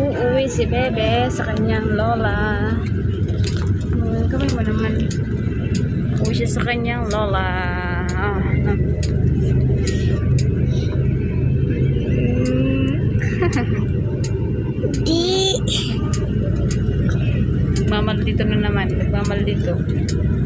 Uuwi si Bebe sa kanyang lola. Oh, kamay mo naman. Uuwi siya sa kanyang lola. Ah, no. Di. Magmamaldito na naman. Magmamaldito. Bukot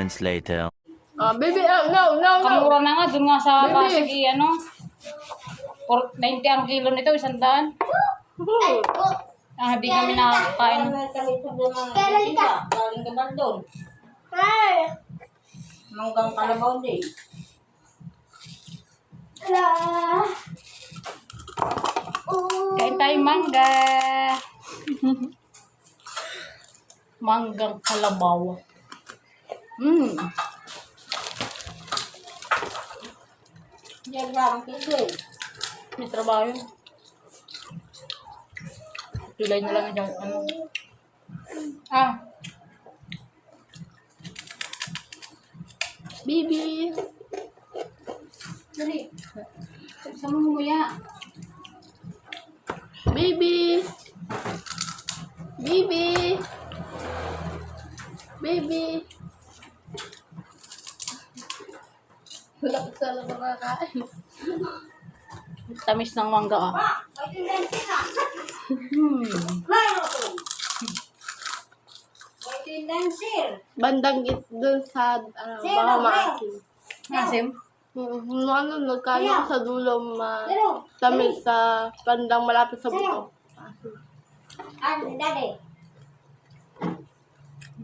moments later. Ah, baby, oh, no, no, no. Kamura na nga. Doon nga sa Baby. Pasig i ano. For 90 ang kilo nito. Isang daan. Ah, di kami nakakain. Kailan ka? Galing ka ba doon? Manggang kalabaw din. Oh. Kain tayo mangga. Manggang kalabaw. Mm. Yan lang, kilo. May trabaho yun. Tulay na lang yung ano. Ah, Baby. dali. Sama mo muya. Baby. Baby. Baby. Wala ko sana makakain. Tamis ng mangga ah. Hmm. Bandang git dun sa ano, baka maasim. Asim. Hmm, ano, nagkain ako sa dulo ma tamis sa bandang malapit sa buto. Ano, daddy?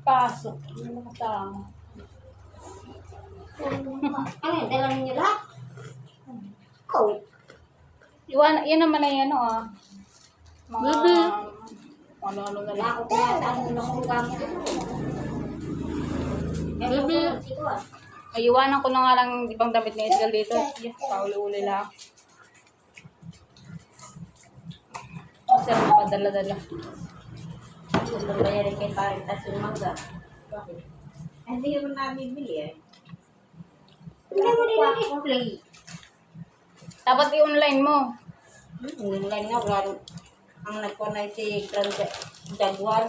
Pasok. Hindi mo kasama. Ano yun, dala ninyo lahat? Oh, Iwan, yan naman ay ano ah. Mga, Baby. ano-ano na lang. ako kaya, ano na akong gamit. Baby. Ay, iwanan ko na nga lang ibang damit ni Edgar dito. Yes, pauli-uli lang. Kasi ang padala-dala. Gusto ba yan kay parang tas yung? Bakit? Hindi naman namin bili eh. Hindi mo nilagay. Play. Dapat i-online mo. Lang nga, wala ang nagpunay si Grand Jaguar.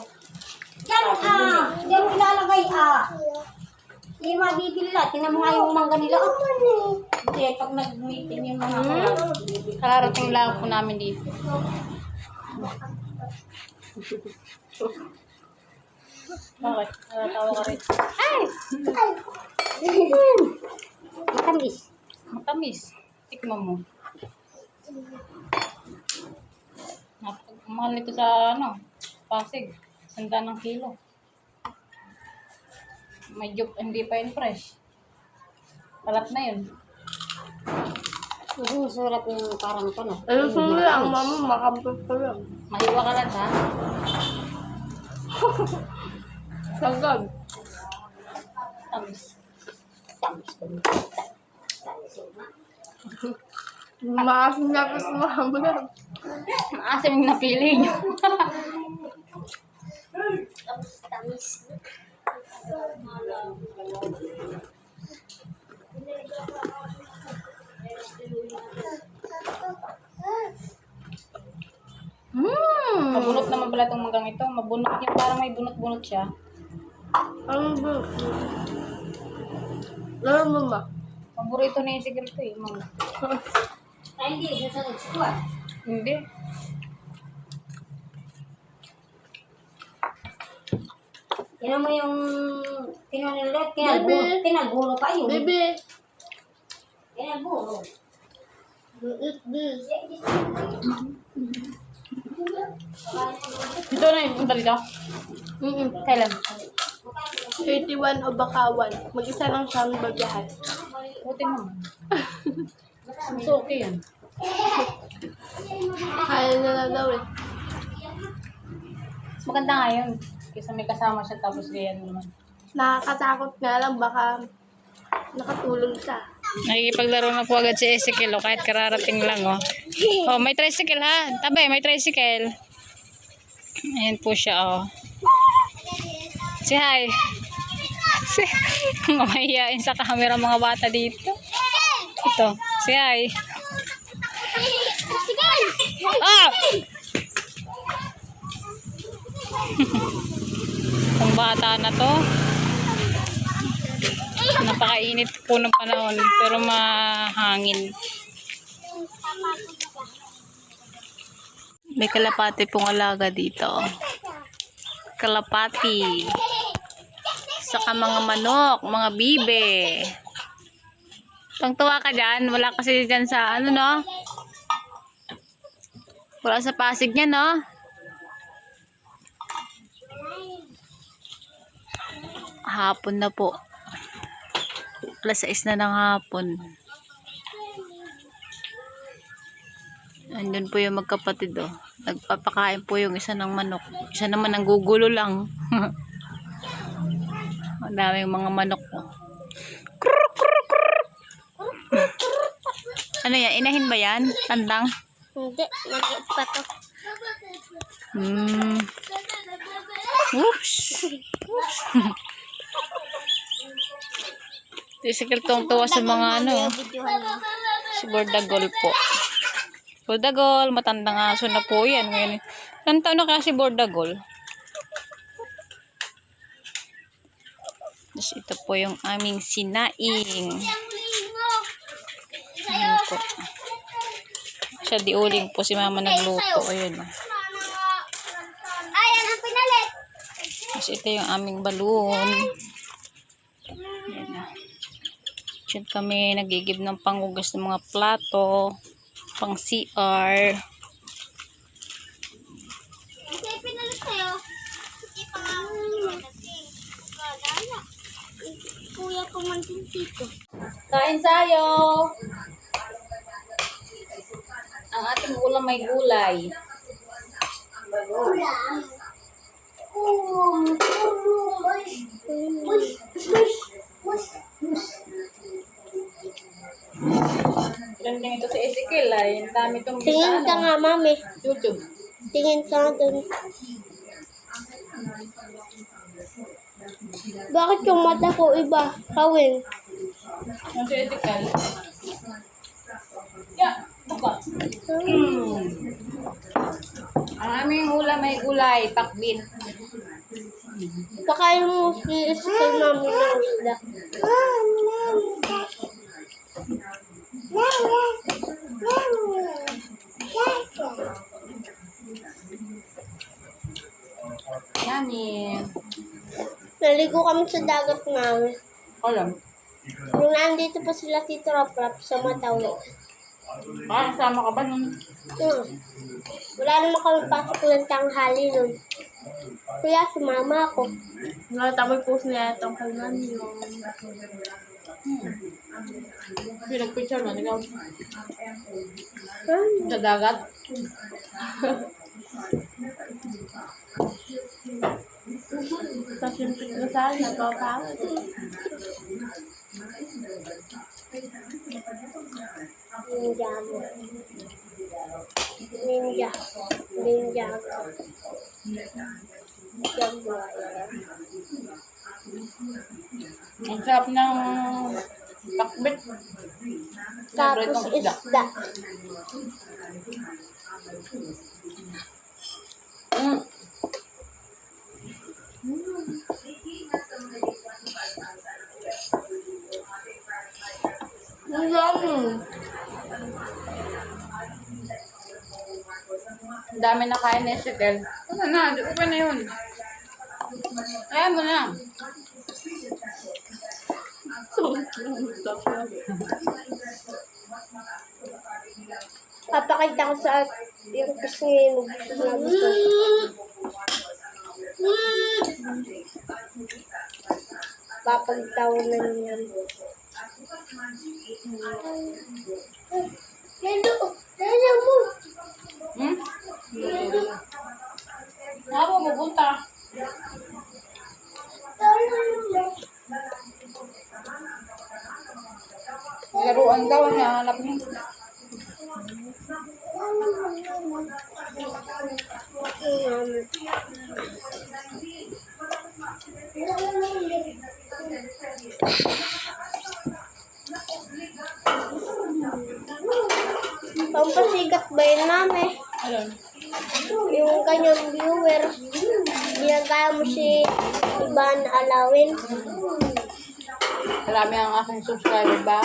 Yan ah. Yan mo ilalagay ah. Hindi mabibili lahat. Tingnan mo nga yung mangga nila. Oh. Kasi pag nag-meeting yung mga hmm? Kararating lang po namin dito. Bakit? Natatawa ka rin. Matamis. Matamis. Tikman mo. Napagmahal nito sa ano, Pasig. Sanda ng kilo. Medyo hindi pa yun fresh. Palat na yun. Hindi masarap yung parang ito no. Ayun mo lang, mama, makampos ko lang. Mahiwa ka lang ha. Sagad. Tamis. Maasim na pa sa mama lang. Maasim napili nyo. Tamis. Hmm. Mabunot naman pala itong manggang ito. Mabunot yung parang may bunot-bunot siya. Ano ba? Lalo mo ma. Paborito na yung sigarilyo eh. Mangga. Ay hindi. Susunod. Squad. Hindi. Tingnan mo yung pinanilat. Kinaguro. Bebe. Kinaguro pa yun. Baby, Kinaguro. eat this. Dito na yung punta dito. Mm-mm. Kailan? 81 o bakawan. Mag-isa lang siyang bagahan. Buti naman. So, okay yan. Kaya nila daw eh. Mas maganda nga yun. Kaysa may kasama siya tapos ganyan naman. Nakakatakot nga lang baka nakatulog siya. Nakikipaglaro na po agad si Ezekiel, oh, kahit kararating lang, oh. Oh, may tricycle, ha? Tabi, may tricycle. Ayan po siya, oh. Si hi. Si, mamahiyain sa camera mga bata dito. Ito, si hi. Ah! Ang bata na to. Napakainit po ng panahon pero mahangin. May kalapati pong alaga dito. Kalapati. Saka mga manok, mga bibe. Tungtuwa ka dyan. Wala kasi dyan sa ano no? Wala sa Pasig niya no? Hapon na po alas 6 na ng hapon. Andun po yung magkapatid oh. Nagpapakain po yung isa ng manok. Isa naman ang gugulo lang. Ang daming mga manok. Ano yan? Inahin ba yan? Tandang? Hindi. Maliit pa to. Hmm. Oops. Tisikil tong tuwa sa mga ano. Si Bordagol po. Bordagol, matandang aso na po yan. Ngayon, ilang taon na kasi Bordagol? Ito po yung aming sinaing. Ayan po. Siya di uling po si mama nagluto. Ayun. oh. Ayan ang pinalit. Tapos ito yung aming balloon. Ayan na. Diyan kami nagigib ng panghugas ng mga plato, pang CR. Kasi pinalit sa'yo. Hindi pa nga ako pinalit. Kadaya. Kuya dito. Kain tayo! Ang ating ulam may gulay. Ulam. Mush. Trending ito sa Ezekiel ay ang dami itong Tingin ka nga, mami. YouTube. Tingin ka nga dun. Bakit yung mata ko iba? Kawin. Critical. Yeah, buka. Hmm. Ang aming ulam ay gulay, pakbit. Pakain mo si Iskay mami ng isda. Yummy. Naligo kami sa dagat namin. Alam. Nung nandito pa sila Tito Raprap sa Matawi. Ah, kasama ka ba nun? Hmm. Wala naman kami pasok ng tanghali nun. Kaya sumama ako. Nakatamoy po sila itong kailan yung Pinag-picture man, ikaw. Hmm. Sa dagat. kasimpit na sa akin, napapangit. Ninja mo. Ninja. Ninja ko. Jaguar. Ang sarap ng pakbit. Tapos isda. Mm. Ang yummy. Ang dami na kain ni Sikel. Ano na, di ko pa na yun. Ayan mo na. Papakita ko sa yung pisngi mo. Gusto na gusto. Papagtawanan yan. Laruan daw, nahanap niya. Pampasikat ba yun namin? Ayun. Yung kanyang viewer. Ginagaya mo si Iban Alawin. Marami ang aking subscriber ba?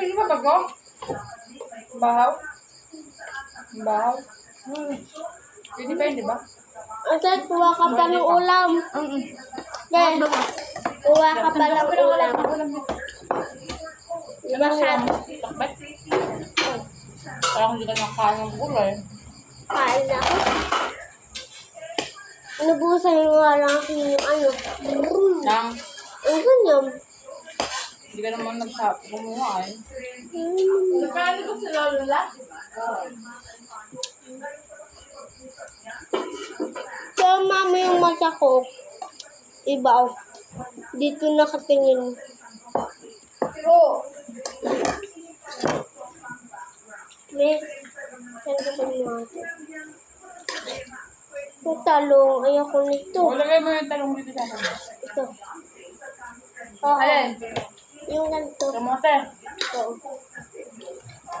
Pwede ba bago? Bahaw? Bahaw? Hmm. Pwede ba yun, di ba? Asa, kuha ka pa ng ulam. Dahil, kuha ka pa ng ulam. Ano masarap? Takbat? Parang hindi ka nakakain ng gulay. Kain na ako. Inubusan yung nga lang yung ano. Nang, Ang ganyan. Hindi ka naman gumawa eh. Nagkano ko sila Lola? Kaya mama yung mata ko. Iba oh. Dito nakatingin. Oh. Miss, saan ko yung mata? Yung talong, ayoko nito. O, lagay mo yung talong dito sa. Ito. Oo. Alin? Yung ganito. Kamote. Oo.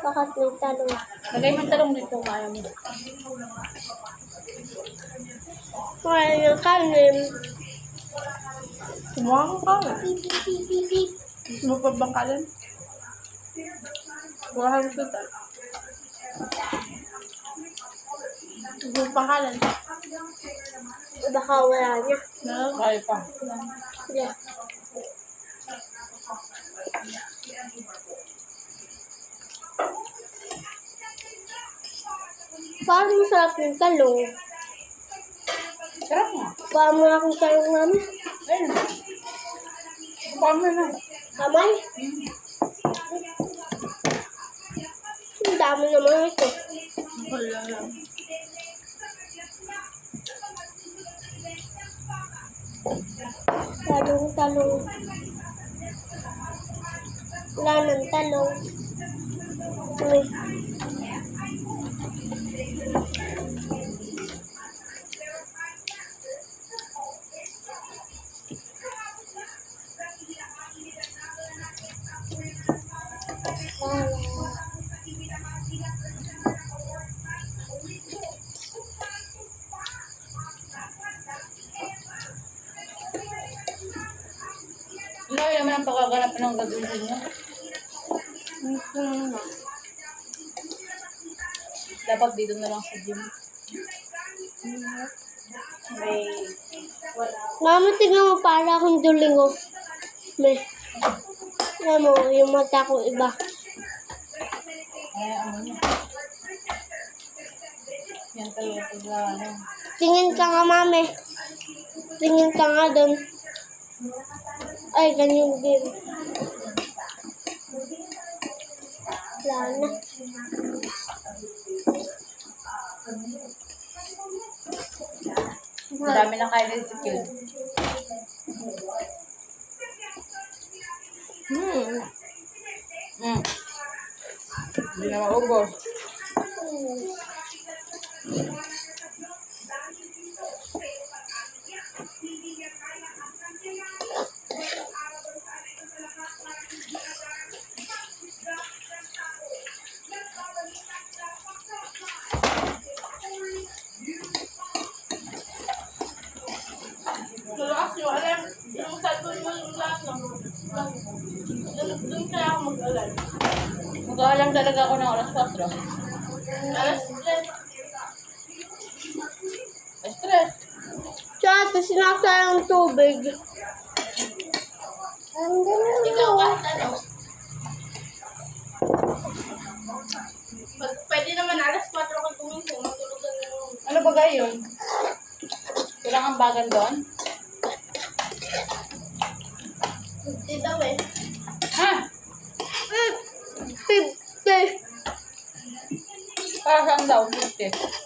Bakit may talong? Lagay mo talong dito, kaya mo. Kaya yung kanin. Kumuha ko ka. Gusto mo pa bang kalan? Kuha ko ito. Gusto pa kalan? Baka wala niya. No? Kaya pa. Sige. Parang masarap yung talong. Sarap nga. Parang mo akong talong namin. Ayun. Paano na? Kamay. Ang dami naman ito. Wala lang. Talong, talong. Wala ng talong. Uy. Ikaw naman ang pakaganap ng gagawin niya. Ito na. Dapat dito na lang sa gym. May... Mama, tignan mo para akong dulingo. Oh. May... Alam mo, yung mata ko iba. Ay, ano niya. Yan talaga pag ano. Tingin ka nga, mami. Tingin ka nga doon. Ay, ganyan din. Wala na. Dami na kaya ng skill. Hmm. Mm. Hindi na maubos. Talaga ako ng oras 4. Alas 10. Stress. Tsaka, sinasayang tubig. Ikaw kahit ano. Pag, pwede naman alas 4 ka gumising. Matulog ka na Ano ba gayon? Kulang ang bagan doon? 50 daw eh. Hmm. 50. Para saan daw? 50.